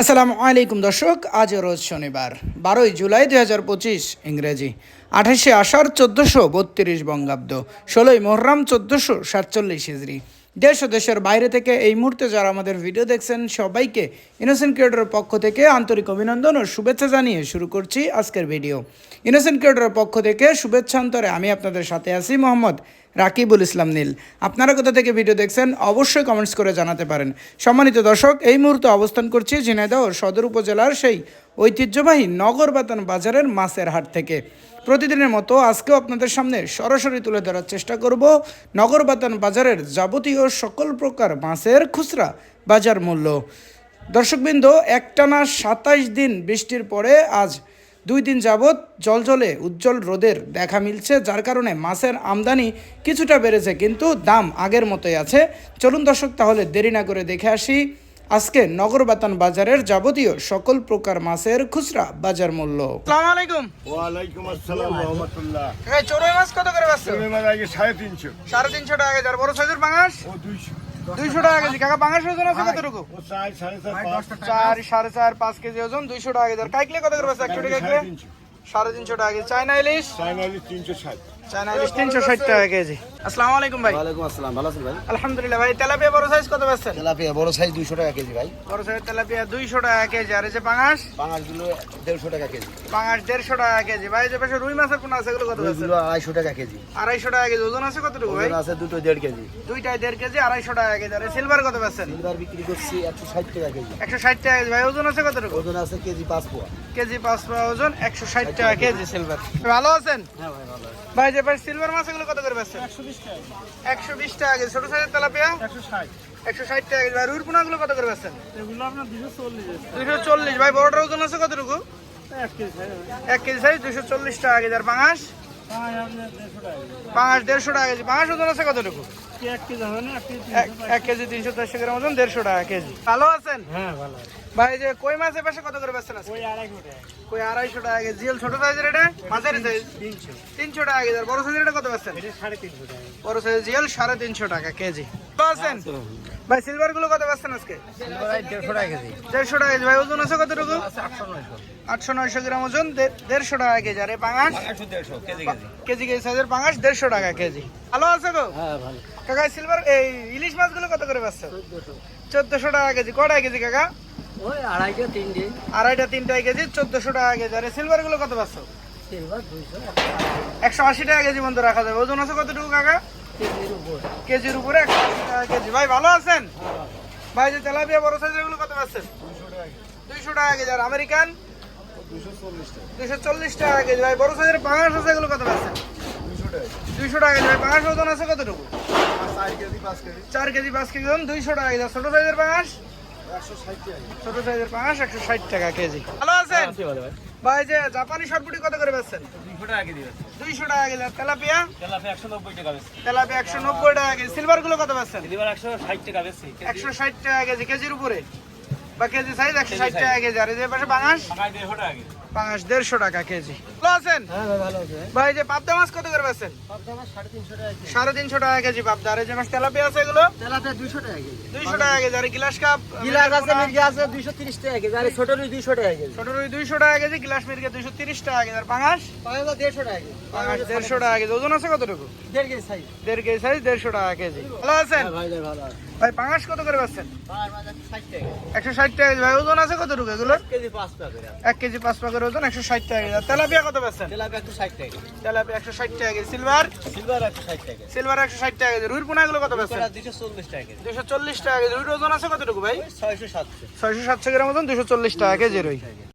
আসসালামু আলাইকুম দর্শক, আজ রোজ শনিবার, বারোই জুলাই দুই হাজার পঁচিশ, ইংরেজি। আঠাশে আষাঢ় চোদ্দোশো বত্রিশ বঙ্গাব্দ, ষোলোই মোহরাম চোদ্দোশো সাতচল্লিশ হিজড়ি। দেশ ও দেশের বাইরে থেকে এই মুহূর্তে যারা আমাদের ভিডিও দেখছেন, সবাইকে ইনোসেন্ট ক্রিয়েটরের পক্ষ থেকে আন্তরিক অভিনন্দন ও শুভেচ্ছা জানিয়ে শুরু করছি আজকের ভিডিও। ইনোসেন্ট ক্রিয়েটরের পক্ষ থেকে শুভেচ্ছান্তরে আমি আপনাদের সাথে আছি মোহাম্মদ রাকিবুল ইসলাম নীল। আপনারা কোথা থেকে ভিডিও দেখছেন অবশ্যই কমেন্টস করে জানাতে পারেন। সম্মানিত দর্শক, এই মুহূর্তে অবস্থান করছি ঝিনাইদহ সদর উপজেলার সেই ঐতিহ্যবাহী নগরবাতান বাজারের মাছের হাট থেকে। প্রতিদিনের মতো আজকেও আপনাদের সামনে সরাসরি তুলে ধরার চেষ্টা করব নগরবাতান বাজারের যাবতীয় সকল প্রকার মাছের খুচরা বাজার মূল্য। দর্শকবৃন্দ, একটানা সাতাইশ দিন বৃষ্টির পরে আজ দুই দিন যাবৎ জলজলে উজ্জ্বল রোদের দেখা মিলছে যার কারণে মাছের আমদানি কিছুটা বেড়েছে কিন্তু দাম আগের মতোই আছে। চলুন দর্শক তাহলে দেরি না করে দেখে আসি আজকে নগরবাতান বাজারের যাবতীয় সকল প্রকার মাছের খুচরা বাজার মূল্য। আসসালামু আলাইকুম। ওয়ালাইকুম আসসালাম রহমতুল্লাহ। চড়ুই মাছ কত করে পাচ্ছে তুমি মানে আগে সাড়ে তিনশো। সাড়ে তিনশো টাকা কেজি আর বড় সাইজের পাঙাশ ও দুইশো। দুইশো টাকা কেজি। কাকা পাঙাশ ওজন আছে কতটুকু? ও চার সাড়ে চার পাঁচ। কেজি ওজন দুইশো টাকা কেজি। আর কাইকলে কত করে একশো টাকা সাড়ে তিনশো। সাড়ে তিনশো টাকা কেজি। চায়না ইলিশ? চাইনালি তিনশো ষাট। চায়না ইলিশ তিনশো ষাট টাকা কেজি। আসসালামু আলাইকুম ভাই। ওয়ালাইকুম আসসালাম ভালো আছেন ভাই? আলহামদুলিল্লাহ ভাই তেলাপিয়া বড় সাইজ কত পাচ্ছেন? তেলাপিয়া বড় সাইজ দুইশো টাকা কেজি ভাই। বড় সাইজ তেলাপিয়া দুইশো টাকা কেজি। আর এই যে পাঙাশ? পাঙাশগুলো দেড়শো টাকা কেজি। পাঙাশ দেড়শো টাকা কেজি। ভাই যে পাশে রুই মাছের কোন আছে এগুলো কত টাকা কেজি। আড়াইশো টাকা কেজি। ওজন আছে কতটুকু ভাই? ওজন আছে দুটো দেড় কেজি। দুইটায় দেড় কেজি আড়াইশো টাকা কেজি। আর সিলভার কত পাচ্ছেন? সিলভার বিক্রি করছি একশো ষাট টাকা কেজি। একশো ষাট টাকা কেজি। ভাই ওজন আছে কতটুকু? ওজন আছে কেজি পাঁচ পোয়া। কেজি পাঁচ পাওয়া ওজন একশো ষাট টাকা কেজি সিলভার ভালো আছেন? হ্যাঁ ভাই ভালো ভাই যে ভাই সিলভার মাছ এগুলো কত করে পাচ্ছেন একশো বিশ টাকা কেজি। ছোট সাইজের তেলাপিয়া? একশো ষাট। একশো ষাট টাকা কেজি। ভাই রুই কত করে বেচছেন? এগুলো আপনার দুশো চল্লিশ দুশো চল্লিশ। ভাই বড়টার ওজন আছে কতটুকু? এক কেজি 1 কেজি সাইজ দুশো চল্লিশ টাকা কেজি। আর পাঙাশ? পাঁচ দেড়শো টাকা পাঙাশ দেড়শো টাকা কেজি। ওজন আছে কতটুকু? এক কেজি তিনশো চারশো গ্রাম ওজন দেড়শো টাকা কেজি। ভালো আছেন? হ্যাঁ ভালো ভাই যে কই মাছের পাশে কত করে বেচছেন কই আড়াইশো টাকা কেজি। জিএল ছোট সাইজের এটা? মাঝারি সাইজ? তিনশো। তিনশো টাকা কেজি। আর বড় সাইজের এটা কত বেচছেন? বড় সাইজ জিএল সাড়ে তিনশো টাকা কেজি। ভালো আছেন? ভাই সিলভারগুলো কত বেচছেন আজকে? দেড়শো টাকা কেজি। দেড়শো টাকা কেজি। ভাই ওজন আছে কতটুকু? আটশো নয়শো। গ্রাম ওজন দে- দেড়শো টাকা কেজি। আর এই পাঙাশ? কেজি কেজি সাইজের পাঙাশ দেড়শো টাকা কেজি। ভালো আছে গো? হ্যাঁ ভালো। কাকা সিলভার এই ইলিশ মাছগুলো কত করে পাচ্ছ চোদ্দশো টাকা কেজি। কটায় কেজি কাকা? ওই আড়াইটা তিনটে। আড়াইটা তিনটায় কেজি চোদ্দশো টাকা কেজি। আর সিলভারগুলো কত পাচ্ছ সিলভার দুইশো। একশো আশি টাকা কেজি মতো রাখা যাবে। ওজন আছে কতটুকু কাকা? কেজির উপর। কেজির উপরে একশো আশি টাকা কেজি। ভাই ভালো আছেন? ভাই যে তেলাপিয়া বড় সাইজেরগুলো কত পাচ্ছেন দুইশো টাকা কেজি। আর আমেরিকান? দুইশো চল্লিশ টাকা। কেজি। ভাই বড় সাইজের পাঙাশ আছে এগুলো কত পাচ্ছেন দুইশো টাকা কেজি ভাই ওজন আছে কতটুকু? চার কেজি পাঁচ কেজি। চার কেজি পাঁচ কেজি ওজন দুইশো টাকা আর ছোট সাইজের ষাট ছোট সাইজের পাঙাশ একশো ষাট টাকা কেজি। ভালো আছেন? ভাই। যে জাপানি শর্টপুটি কত করে বেচছেন? দুইশো টাকা কেজি দুইশো টাকা কেজি। তেলাপিয়া? তেলাপিয়া একশো নব্বই টাকা বেশি তেলাপিয়া একশো নব্বই টাকা কেজি। সিলভারগুলো কত বেচছেন? সিলভার একশো ষাট টাকা বেশি একশো ষাট টাকা কেজি। কেজির উপরে? বা কেজি সাইজ একশো ষাট টাকা কেজি। আর এই যে পাশে টাকায় দেড়শো টাকা কেজি। দেড়শো টাকা কেজি ভালো আছেন হ্যাঁ ভাই আছে যে পাবদা মাছ কত করে বেচছেন সাড়ে তিনশো টাকা কেজি টাকা পাবদা আর এই যে মাছ তেলাপিয়া আছে এগুলো তেলাপিয়া দুইশো টাকা কেজি দুইশো টাকা কেজি আর গিলাস কাপ গিলাস আছে মির্গি আছে দুইশো তিরিশ টাকা কেজি আর ছোট রুই দুইশো টাকা কেজি ছোট রুই দুইশো টাকা কেজি গিলাস মির্গে দুইশো তিরিশ টাকা কেজি আর পাঙাশ দেড়শো টাকা কেজি পাঙাশ দেড়শো টাকা কেজি ওজন আছে কতটুকু দেড় কেজি সাইজ দেড় কেজি সাইজ দেড়শো টাকা কেজি ভালো আছেন ভাই পাঙাশ কত করে বেচছেন পাঁচ টাকা একশো ষাট টাকা কেজি ভাই ওজন আছে কতটুকু এগুলো কেজি পাঁচ টাকা এক কেজি পাঁচ ওজন একশো ষাট টাকা তেলাপিয়া কত বেচছেন? তেলাপিয়া একশো ষাট টাকা তেলাপিয়া একশো ষাট টাকা সিলভার? সিলভার একশো ষাট টাকা সিলভার একশো ষাট টাকা রুইর পোনাগুলো কত বেচছেন? দুশো চল্লিশ টাকা দুশো চল্লিশ টাকা রুইর ওজন আছে কতটুকু ভাই? ছয়শো সাতশো। ছয়শো সাতশো গ্রাম ওজন দুশো চল্লিশ টাকা কেজি রুই।